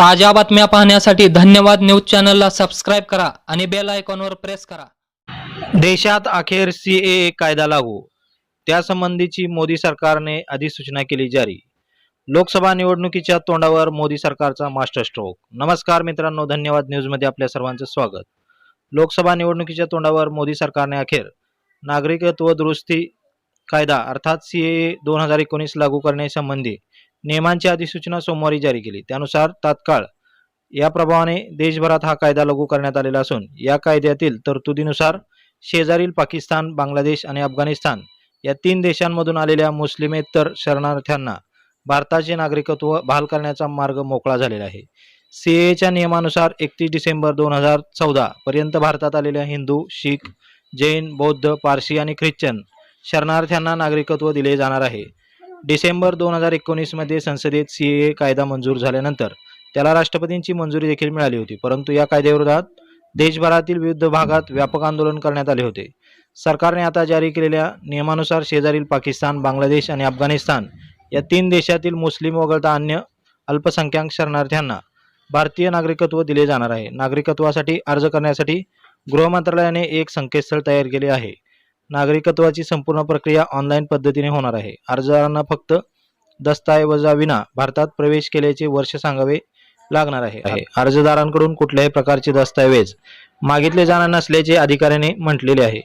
ताज्या बातम्या पाहण्यासाठी धन्यवाद न्यूज चॅनलला सबस्क्राईब करा आणि बेल आयकॉनवर प्रेस करा. देशात अखेर सी ए कायदा लागू. त्यासंबंधीची मोदी सरकारने अधिसूचना केली जारी. लोकसभा निवडणुकीच्या तोंडावर मोदी सरकारचा मास्टर स्ट्रोक. नमस्कार मित्रांनो धन्यवाद न्यूजमध्ये आपल्या सर्वांचं स्वागत. लोकसभा निवडणुकीच्या तोंडावर मोदी सरकारने अखेर नागरिकत्व दुरुस्ती कायदा अर्थात सी ए दोन हजार एकोणीस लागू करण्यासंबंधी नियमांची अधिसूचना सोमवारी जारी केली. त्यानुसार तात्काळ या प्रभावाने देशभरात हा कायदा लागू करण्यात आलेला असून या कायद्यातील तरतुदीनुसार शेजारील पाकिस्तान बांगलादेश आणि अफगाणिस्तान या तीन देशांमधून आलेल्या मुस्लिमेतर शरणार्थ्यांना भारताचे नागरिकत्व बहाल करण्याचा मार्ग मोकळा झालेला आहे. सी एच्या नियमानुसार एकतीस डिसेंबर दोन हजार चौदा पर्यंत भारतात आलेल्या हिंदू शीख जैन बौद्ध पारशी आणि ख्रिश्चन शरणार्थ्यांना नागरिकत्व दिले जाणार आहे. डिसेंबर दोन हजार एकोणीसमध्ये संसदेत सी ए कायदा मंजूर झाल्यानंतर त्याला राष्ट्रपतींची मंजुरी देखील मिळाली होती. परंतु या कायद्याविरोधात देशभरातील विविध भागात व्यापक आंदोलन करण्यात आले होते. सरकारने आता जारी केलेल्या नियमानुसार शेजारील पाकिस्तान बांगलादेश आणि अफगाणिस्तान या तीन देशातील मुस्लिम वगळता अन्य अल्पसंख्याक शरणार्थ्यांना भारतीय नागरिकत्व दिले जाणार आहे. नागरिकत्वासाठी अर्ज करण्यासाठी गृह मंत्रालयाने एक संकेतस्थळ तयार केले आहे. नागरिकत्वाची संपूर्ण प्रक्रिया ऑनलाईन पद्धतीने होणार आहे. अर्जदारांना फक्त दस्तऐवजाविना भारतात प्रवेश केल्याचे वर्ष सांगावे लागणार आहे. अर्जदारांकडून कुठल्याही प्रकारचे दस्तऐवज मागितले जाणार नसल्याचे अधिकाऱ्याने म्हटलेले आहे.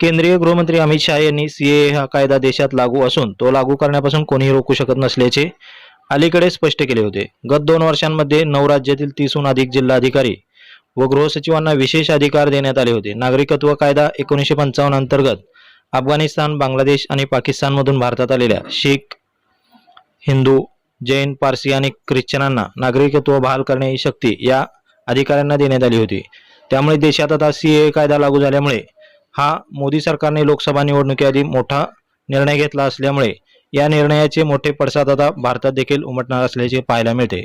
केंद्रीय गृहमंत्री अमित शहा यांनी सीए हा कायदा देशात लागू असून तो लागू करण्यापासून कोणीही रोखू शकत नसल्याचे अलीकडे स्पष्ट केले होते. गत दोन वर्षांमध्ये नऊ राज्यातील तीसहून अधिक जिल्हा अधिकारी व गृहसचिवांना विशेष अधिकार देण्यात आले होते. नागरिकत्व कायदा एकोणीसशे पंचावन्न अंतर्गत अफगाणिस्तान बांगलादेश आणि पाकिस्तानमधून भारतात आलेल्या शीख हिंदू जैन पारसी आणि ख्रिश्चनांना नागरिकत्व बहाल करण्याची शक्ती या अधिकाऱ्यांना देण्यात आली होती. त्यामुळे देशात आता सी कायदा लागू झाल्यामुळे हा मोदी सरकारने लोकसभा निवडणुकीआधी मोठा निर्णय घेतला असल्यामुळे या निर्णयाचे मोठे पडसाद आता भारतात देखील उमटणार असल्याचे पाहायला मिळते.